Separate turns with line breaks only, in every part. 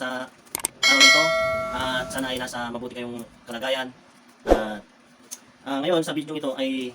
sa araw nito. At sana ay nasa mabuti kayong kalagayan. At ah, ngayon sa video ito ay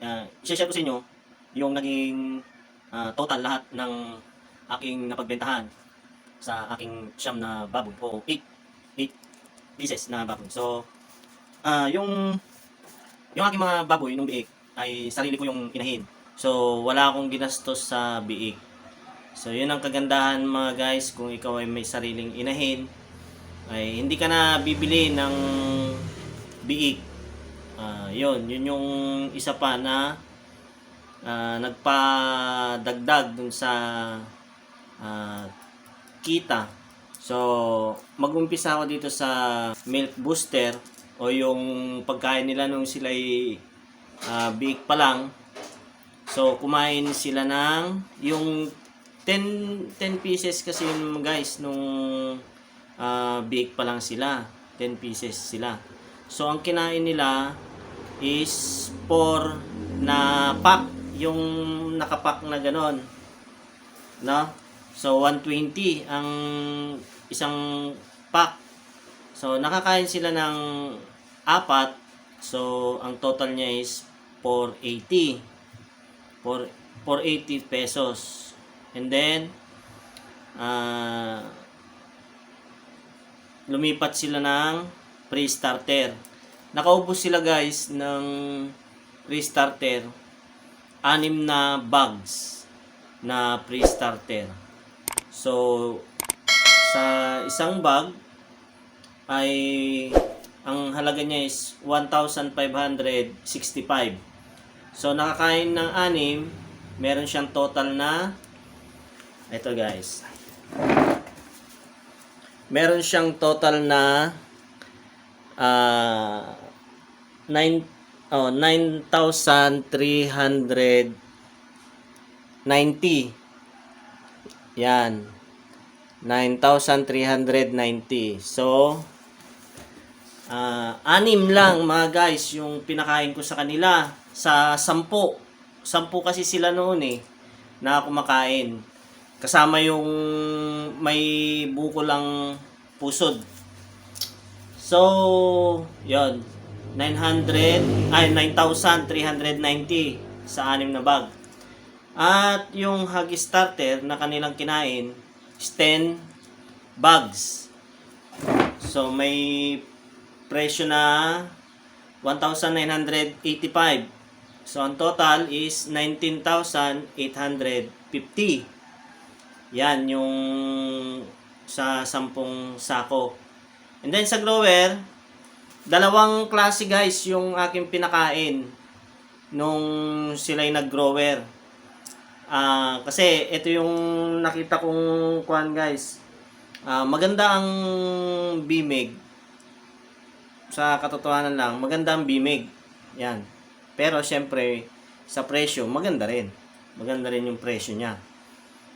uh, share ko sa inyo yung naging ah, total lahat ng aking napagbentahan sa aking siyam na baboy o 8 8 pieces na baboy. So ah yung yung aking mga baboy nung biik ay sarili ko yung inahin. So wala akong ginastos sa biik. So yun ang kagandahan mga guys kung ikaw ay may sariling inahin ay hindi ka na bibili ng biik. Ah, yun, yun yung isa pa na ah, nagpadagdag dun sa ah, kita. So, mag-umpisa ako dito sa milk booster o yung pagkain nila nung sila ay ah, biik pa lang. So, kumain sila ng yung 10 10 pieces kasi yun guys nung ah, biik pa lang sila. 10 pieces sila. So, ang kinain nila is 4 na pack. Yung nakapack na ganon. No? So, 120 ang isang pack. So, nakakain sila ng apat. So, ang total niya is 480. 4, 480 pesos. And then, ah lumipat sila ng pre-starter. Nakaubos sila guys ng pre-starter. Anim na bags na pre-starter. So, sa isang bag ay ang halaga niya is 1,565. So, nakakain ng anim, meron siyang total na ito guys. Meron siyang total na ah 9 oh 9,390. Yan. 9,390. So, ah anim lang mga guys yung pinakain ko sa kanila sa sampu. Sampu kasi sila noon eh na kumakain. Kasama yung may buko lang pusod. So, yon 900 ay 9,390 sa anim na bag. At yung Huggy Starter na kanilang kinain is 10 bags. So, may presyo na 1,985. So, ang total is 19,850. Yan yung sa sampung sako. And then sa grower, dalawang klase guys yung aking pinakain nung sila'y nag-grower. Ah, kasi ito yung nakita kong kuan guys. Ah, maganda ang bimig. Sa katotohanan lang, maganda ang bimig. Yan. Pero syempre, sa presyo, maganda rin. Maganda rin yung presyo niya.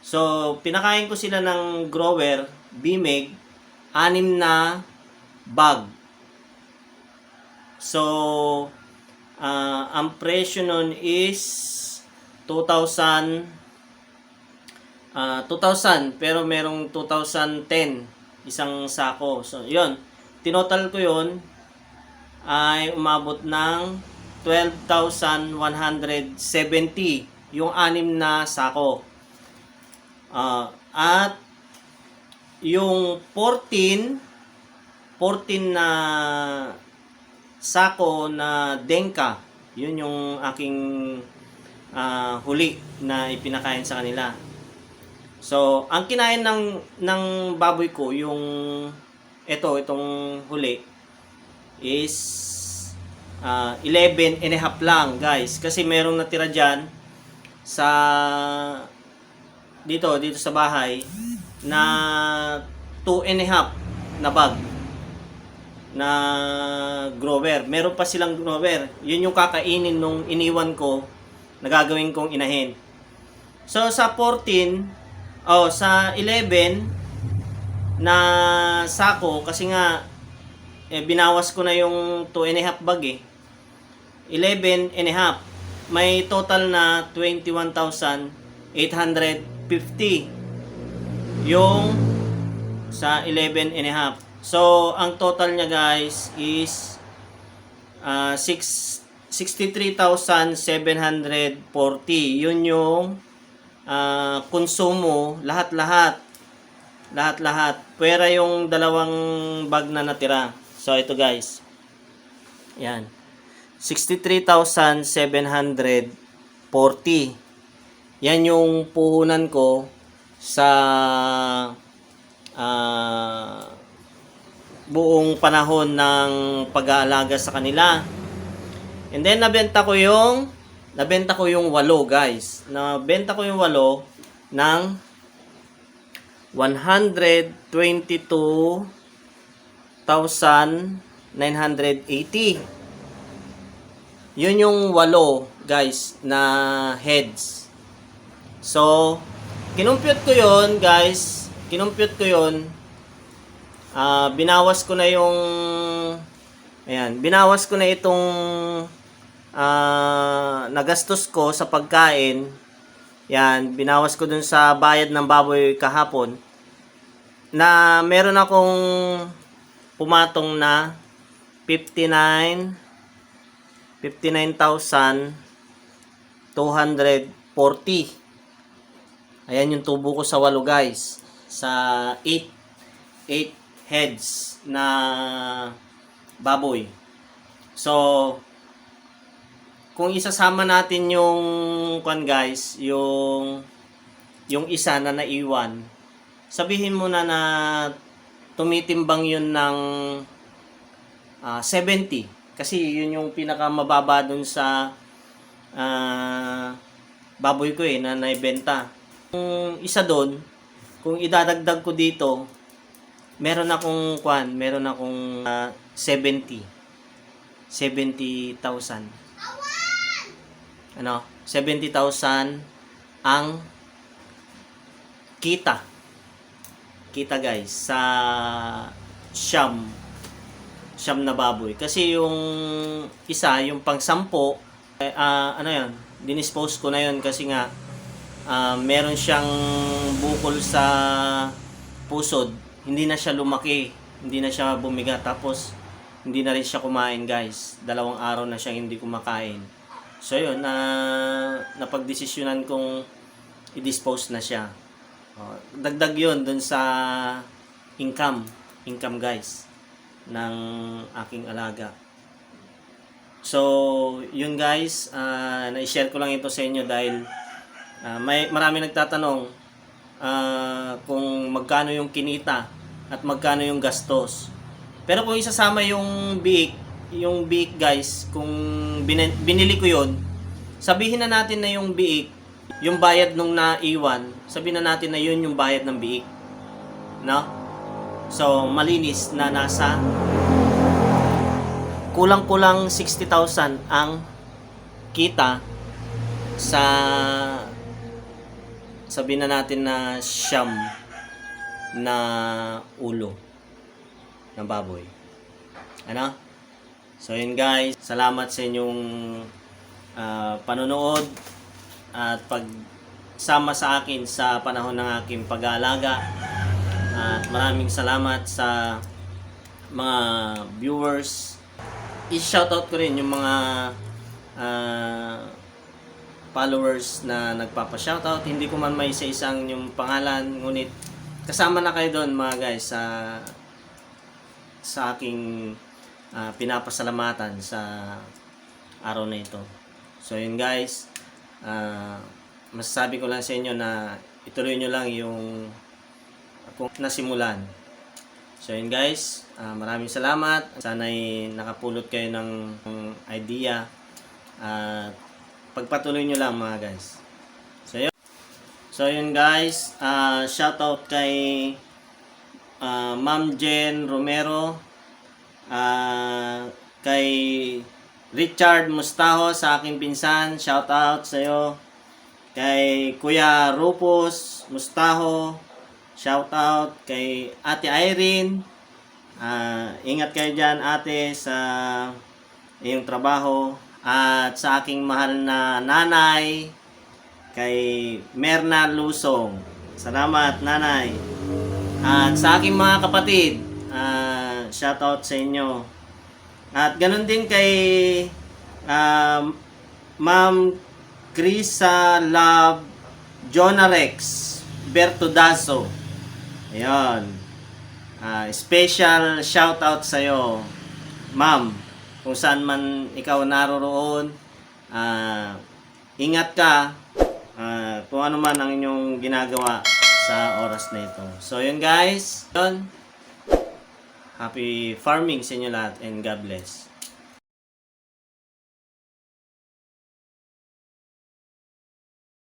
So, pinakain ko sila ng grower, bimig, anim na bag. So, ah, ang presyo nun is 2,000 ah 2,000 pero merong 2010 isang sako. So, yun. Tinotal ko yun ay umabot ng 12,170 yung anim na sako. Ah, at yung 14 14 na sako na denka, yun yung aking ah, huli na ipinakain sa kanila. So, ang kinain ng ng baboy ko yung ito, itong huli is ah, 11 and a half lang, guys. Kasi merong natira diyan sa dito, dito sa bahay na 2 and a half na bag na grower. Meron pa silang grower. Yun yung kakainin nung iniwan ko na gagawin kong inahin. So sa 14, oh sa 11 na sako kasi nga eh, binawas ko na yung 2 and a half bag eh. 11 and a half. May total na 21,850 yung sa 11 and a half. So, ang total niya guys is ah, six- 63,740. Yun yung ah, konsumo, lahat-lahat. Lahat-lahat. Pwera yung dalawang bag na natira. So, ito guys. Yan. 63,740. Yan yung puhunan ko sa ah, buong panahon ng pag-aalaga sa kanila. And then nabenta ko yung nabenta ko yung walo, guys. Nabenta ko yung walo ng 122,980. Yun yung walo, guys, na heads. So, kinumpute ko yun, guys. Kinumpute ko yun. Ah, binawas ko na yung ayan, binawas ko na itong ah, nagastos ko sa pagkain. Yan, binawas ko dun sa bayad ng baboy kahapon na meron akong pumatong na 59 59,240. Ayan yung tubo ko sa walo guys. Sa 8 8 heads na baboy. So, kung isasama natin yung kwan guys, yung yung isa na naiwan, sabihin mo na na tumitimbang yun ng ah, 70 kasi yun yung pinakamababa dun sa ah, baboy ko eh na naibenta. Yung isa doon, kung idadagdag ko dito, meron akong kwan, meron akong ah, 70. 70,000. Ano? 70,000 ang kita. Kita guys sa siyam siyam na baboy. Kasi yung isa, yung pang sampo, eh, ah, ano yan, dinispose ko na yun kasi nga ah, meron siyang bukol sa pusod. Hindi na siya lumaki. Hindi na siya bumiga. Tapos, hindi na rin siya kumain guys. Dalawang araw na siyang hindi kumakain. So yun, na napagdesisyonan kong i-dispose na siya. Oh, dagdag yun dun sa income. Income guys ng aking alaga. So, yun guys, ah, na-share ko lang ito sa inyo dahil ah, may marami nagtatanong ah, kung magkano yung kinita at magkano yung gastos. Pero kung isasama yung biik, yung biik guys, kung bin- binili ko yon sabihin na natin na yung biik, yung bayad nung naiwan, sabihin na natin na yun yung bayad ng biik. No? So, malinis na nasa kulang-kulang 60,000 ang kita sa sabihin na natin na siyam na ulo ng baboy. Ano? So yun guys, salamat sa inyong ah, panonood at pagsama sa akin sa panahon ng aking pag-aalaga. At maraming salamat sa mga viewers. I-shoutout ko rin yung mga ah, followers na nagpapa-shoutout. Hindi ko man may isa-isang yung pangalan, ngunit kasama na kayo doon mga guys sa sa aking ah, pinapasalamatan sa araw na ito. So yun guys, ah, masasabi ko lang sa inyo na ituloy nyo lang yung kung nasimulan. So yun guys, ah, maraming salamat. Sana'y nakapulot kayo ng, idea at pagpatuloy nyo lang mga guys. So yun. So yun guys, ah shoutout kay ah, Ma'am Jen Romero, ah, kay Richard Mustaho sa aking pinsan, shoutout sa iyo. Kay Kuya Rupus Mustaho, shoutout kay Ate Irene. Ah, ingat kayo diyan ate sa iyong trabaho at sa aking mahal na nanay kay Merna Lusong. Salamat nanay. At sa aking mga kapatid, ah, shout out sa inyo. At ganun din kay um, Ma'am Krisa Love Jonah Rex Bertudazo. Ayun. Ah, special shout out sa iyo, Ma'am. Kung saan man ikaw naroroon, ah, ingat ka. Ah, kung ano man ang inyong ginagawa sa oras na ito. So yun guys, yun. Happy farming sa inyo lahat and God bless.